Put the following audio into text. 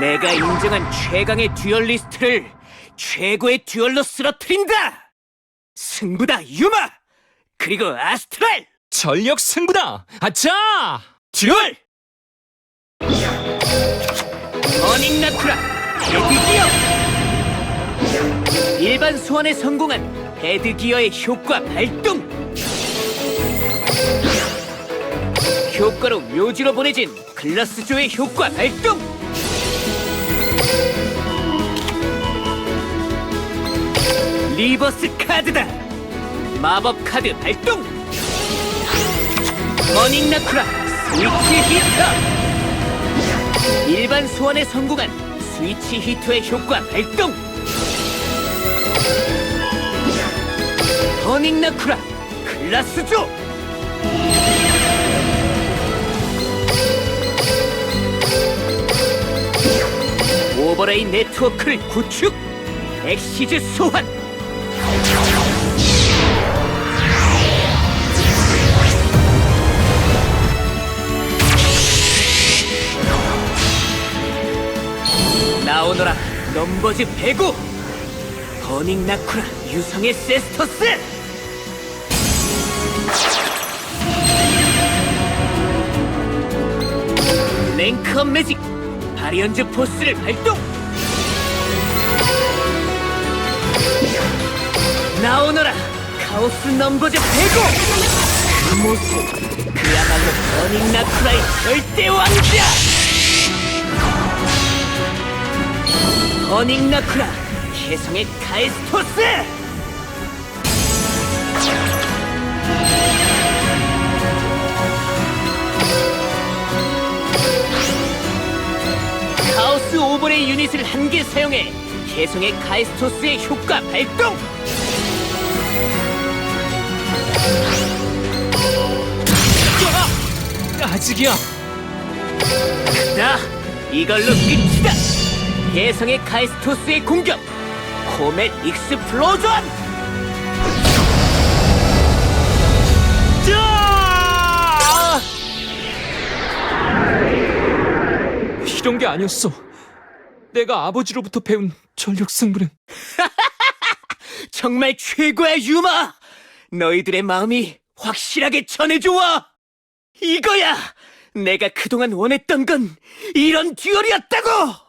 내가 인정한 최강의 듀얼리스트를 최고의 듀얼로 쓰러뜨린다! 승부다, 유마! 그리고 아스트랄! 전력 승부다! 아차! 듀얼! 머닝 나쿠라 헤드기어! 일반 소환에 성공한 헤드기어의 효과 발동! 효과로 묘지로 보내진 글라스조의 효과 발동! 리버스 카드다! 마법 카드 발동! 머닝 나쿠라 스위치 히터! 일반 소환에 성공한 스위치 히터의 효과 발동! 버닝 나쿠라 클라스조! 오버레이 네트워크를 구축! 엑시즈 소환! 나오너라. 넘버즈 배구 버닝 나쿠라 유성의 세스터스! 랭크업 매직 바리언즈 포스를 발동! 나오너라 카오스 넘버즈 배구 그 모습 그야말로 버닝 나쿠라의 절대 왕자 버닝 나쿠라 개성의 카에스토스! 카오스 오버레이 유닛을 한 개 사용해 개성의 카에스토스의 효과 발동! 아직이야! 자 이걸로 끝이다 개성의 카에스토스의 공격. 코멧 익스플로전. 야! 이런 게 아니었어. 내가 아버지로부터 배운 전력 승부는. 정말 최고야 유마 너희들의 마음이 확실하게 전해줘와! 이거야! 내가 그동안 원했던 건 이런 듀얼이었다고